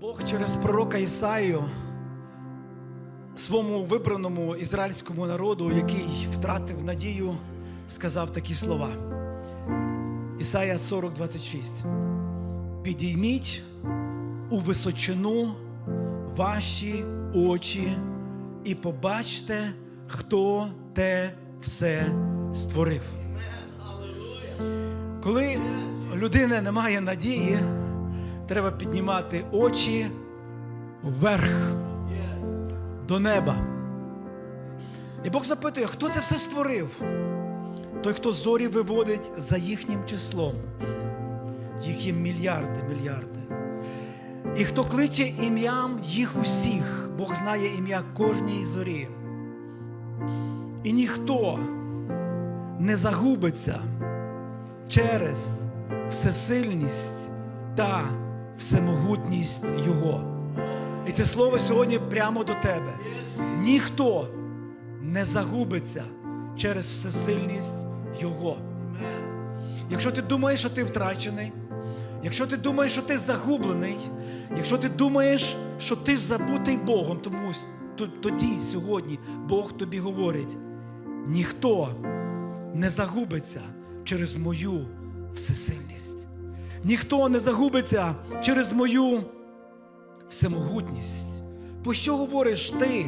Бог через пророка Ісаю своєму вибраному ізраїльському народу, який втратив надію, сказав такі слова. Ісая 40, 26. Підійміть у височину ваші очі і побачте, хто те все створив. Коли людина не має надії, треба піднімати очі вверх до неба. І Бог запитує, хто це все створив? Той, хто зорі виводить за їхнім числом. Їх є мільярди, мільярди. І хто кличе ім'ям їх усіх, Бог знає ім'я кожній зорі. І ніхто не загубиться через всесильність та всемогутність Його. І це слово сьогодні прямо до тебе. Ніхто не загубиться через всесильність Його. Якщо ти думаєш, що ти втрачений, якщо ти думаєш, що ти загублений, якщо ти думаєш, що ти забутий Богом, тому тоді, сьогодні, Бог тобі говорить: ніхто не загубиться через мою всесильність. Ніхто не загубиться через мою всемогутність. По що говориш ти?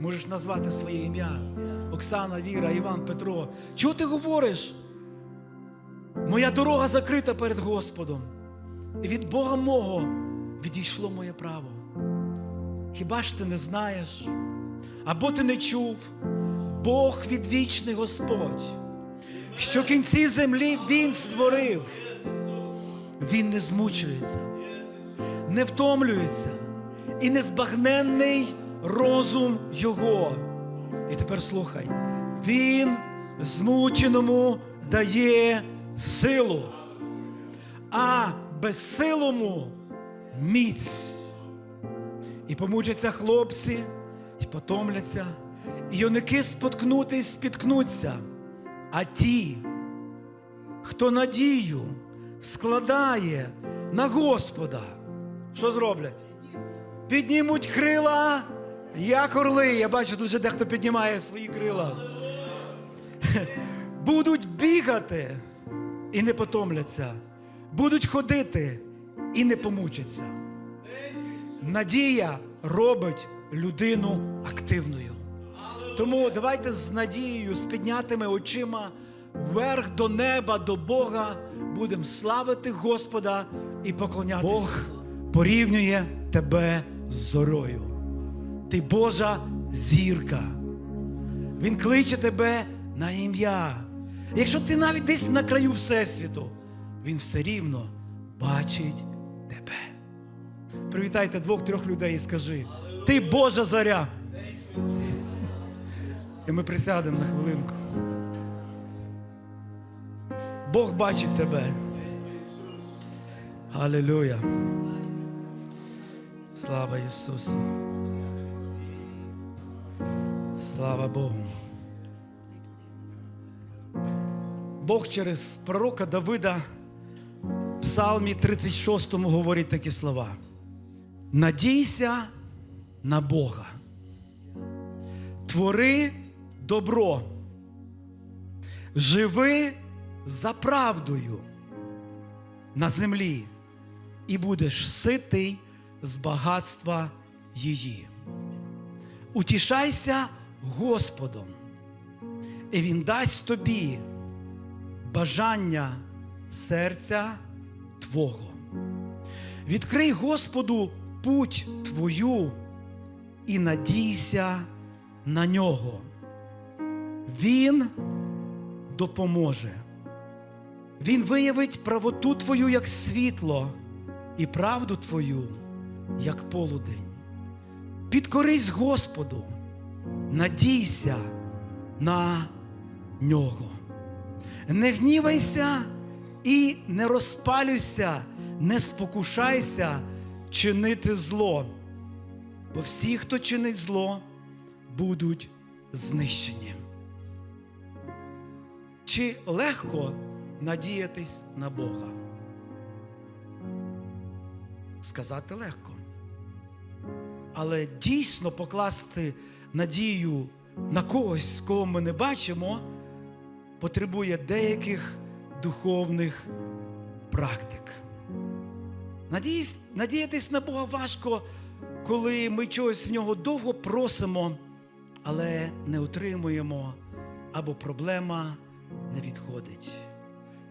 Можеш назвати своє ім'я. Оксана, Віра, Іван, Петро. Чого ти говориш? Моя дорога закрита перед Господом. І від Бога мого відійшло моє право. Хіба ж ти не знаєш? Або ти не чув? Бог відвічний Господь, що кінці землі Він створив. Він не змучується, не втомлюється і незбагненний розум Його. І тепер слухай, Він змученому дає силу, а безсилому міць. І помучаться хлопці, і потомляться, і юники споткнутись спіткнуться. А ті, хто надію складає на Господа, що зроблять? Піднімуть крила, як орли. Я бачу, тут вже дехто піднімає свої крила. Будуть бігати і не потомляться. Будуть ходити і не помучаться. Надія робить людину активною. Тому давайте з надією, з піднятими очима вверх до неба, до Бога, будемо славити Господа і поклонятися. Бог порівнює тебе з зорою. Ти Божа зірка. Він кличе тебе на ім'я. Якщо ти навіть десь на краю Всесвіту, він все рівно бачить тебе. Привітайте двох-трьох людей і скажи: Ти Божа заря. І ми присядемо на хвилинку. Бог бачить тебе. Аллилуйя. Слава Ісусу. Слава Богу. Бог через пророка Давида в Псалмі 36 говорить такі слова. Надійся на Бога. Твори добро. Живи за правдою на землі, і будеш ситий з багатства її. Утішайся Господом, і Він дасть тобі бажання серця Твого. Відкрий Господу путь Твою і надійся на нього. Він допоможе. Він виявить правоту Твою як світло і правду Твою як полудень. Підкорись Господу, надійся на нього. Не гнівайся і не розпалюйся, не спокушайся чинити зло, бо всі, хто чинить зло, будуть знищені. Чи легко надіятись на Бога? сказати легко. Але дійсно покласти надію на когось, кого ми не бачимо, потребує деяких духовних практик. Надіятись на Бога важко, коли ми чогось в нього довго просимо, але не отримуємо, або проблема не відходить.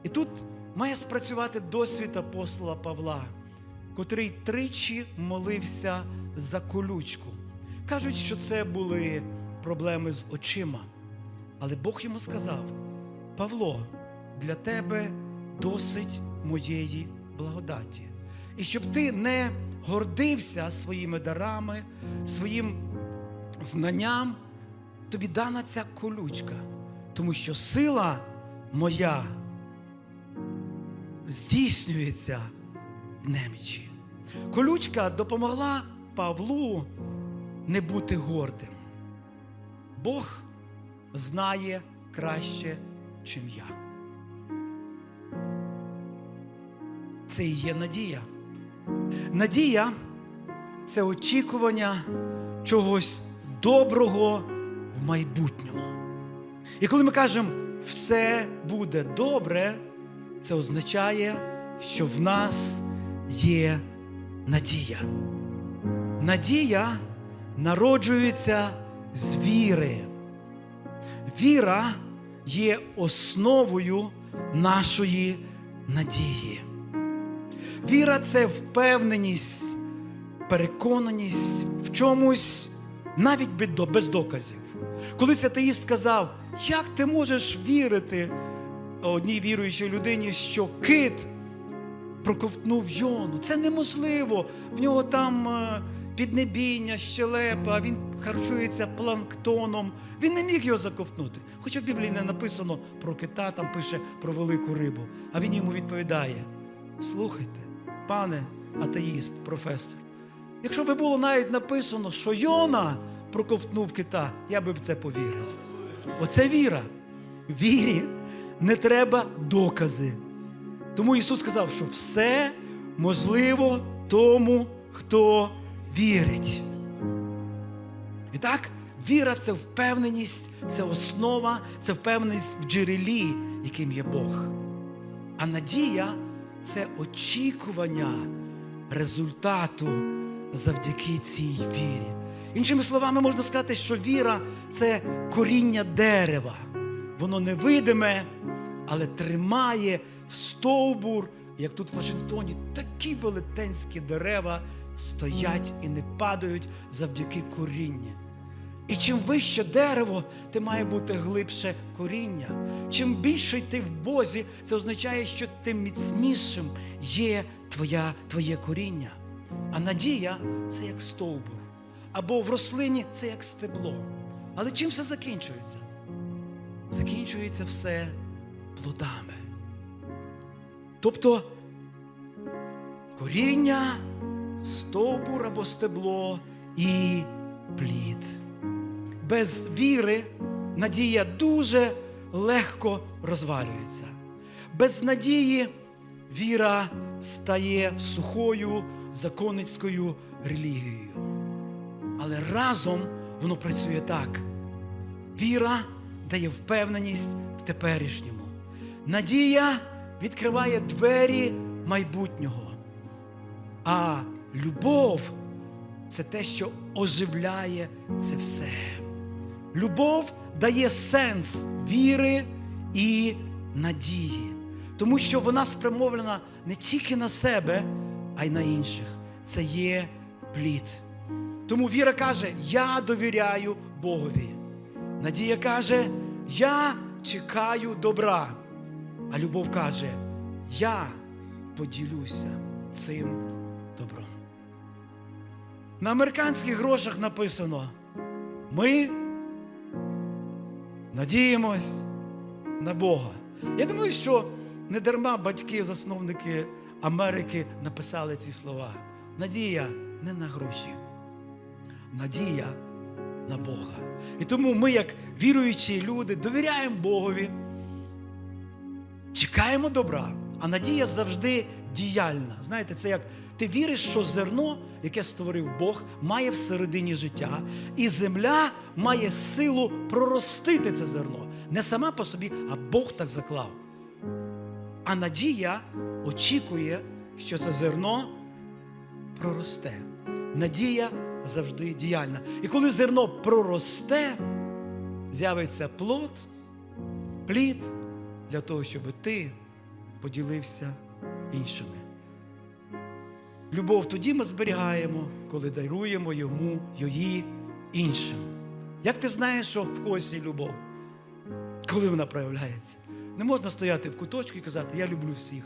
І тут має спрацювати досвід апостола Павла, котрий тричі молився за колючку. Кажуть, що це були проблеми з очима. Але Бог йому сказав: Павло, для тебе досить моєї благодаті. І щоб ти не гордився своїми дарами, своїм знанням, тобі дана ця колючка, тому що сила моя здійснюється в немічі. Колючка допомогла Павлу не бути гордим. Бог знає краще, чим я. Це і є надія. Надія це очікування чогось доброго в майбутньому. І коли ми кажемо все буде добре, це означає, що в нас є надія. Надія народжується з віри. Віра є основою нашої надії. Віра це впевненість, переконаність в чомусь навіть без доказів. Колись атеїст сказав, як ти можеш вірити одній віруючій людині, що кит проковтнув йону. Це неможливо. В нього там е, піднебіння, щелепа, він харчується планктоном. Він не міг його заковтнути. Хоча в Біблії не написано про кита, там пише про велику рибу. А він йому відповідає: слухайте, пане атеїст, професор, якщо би було навіть написано, що Йона проковтнув кита, я би в це повірив. Оце віра. Вірі не треба докази. Тому Ісус сказав, що все можливо тому, хто вірить. І так, віра це впевненість, це основа, це впевненість в джерелі, яким є Бог. А надія це очікування результату завдяки цій вірі. Іншими словами, можна сказати, що віра це коріння дерева. Воно невидиме, але тримає стовбур, як тут в Вашингтоні, такі велетенські дерева стоять і не падають завдяки корінню. І чим вище дерево, тим має бути глибше коріння. Чим більше ти в Бозі, це означає, що тим міцнішим є твоя, твоє коріння. А надія це як стовбур. Або в рослині це як стебло. Але чим все закінчується? Закінчується все плодами. Тобто коріння, стовбур або стебло і плід. Без віри надія дуже легко розвалюється. Без надії віра стає сухою законницькою релігією. Але разом воно працює так. Віра дає впевненість в теперішньому. Надія відкриває двері майбутнього. А любов це те, що оживляє це все. Любов дає сенс віри і надії, тому що вона спрямована не тільки на себе, а й на інших. Це є плід. Тому віра каже: Я довіряю Богові. Надія каже, я чекаю добра. А любов каже, я поділюся цим добром. На американських грошах написано: ми надіємось на Бога. Я думаю, що не дарма батьки, засновники Америки написали ці слова. Надія не на гроші, надія на Бога. І тому ми, як віруючі люди, довіряємо Богові, чекаємо добра, а надія завжди діяльна. Знаєте, це як Ти віриш, що зерно, яке створив Бог, має всередині життя, і земля має силу проростити це зерно. Не сама по собі, а Бог так заклав. А надія очікує, що це зерно проросте. Надія завжди діяльна. І коли зерно проросте, з'явиться плод, плід для того, щоб ти поділився іншими. Любов тоді ми зберігаємо, коли даруємо йому її іншим. Як ти знаєш, що в когось є любов? Коли вона проявляється? Не можна стояти в куточку і казати, я люблю всіх.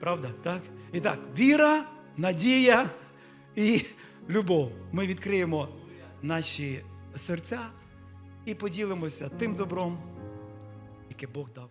Правда? Так? І так, віра, надія і любов. Ми відкриємо наші серця і поділимося тим добром, яке Бог дав.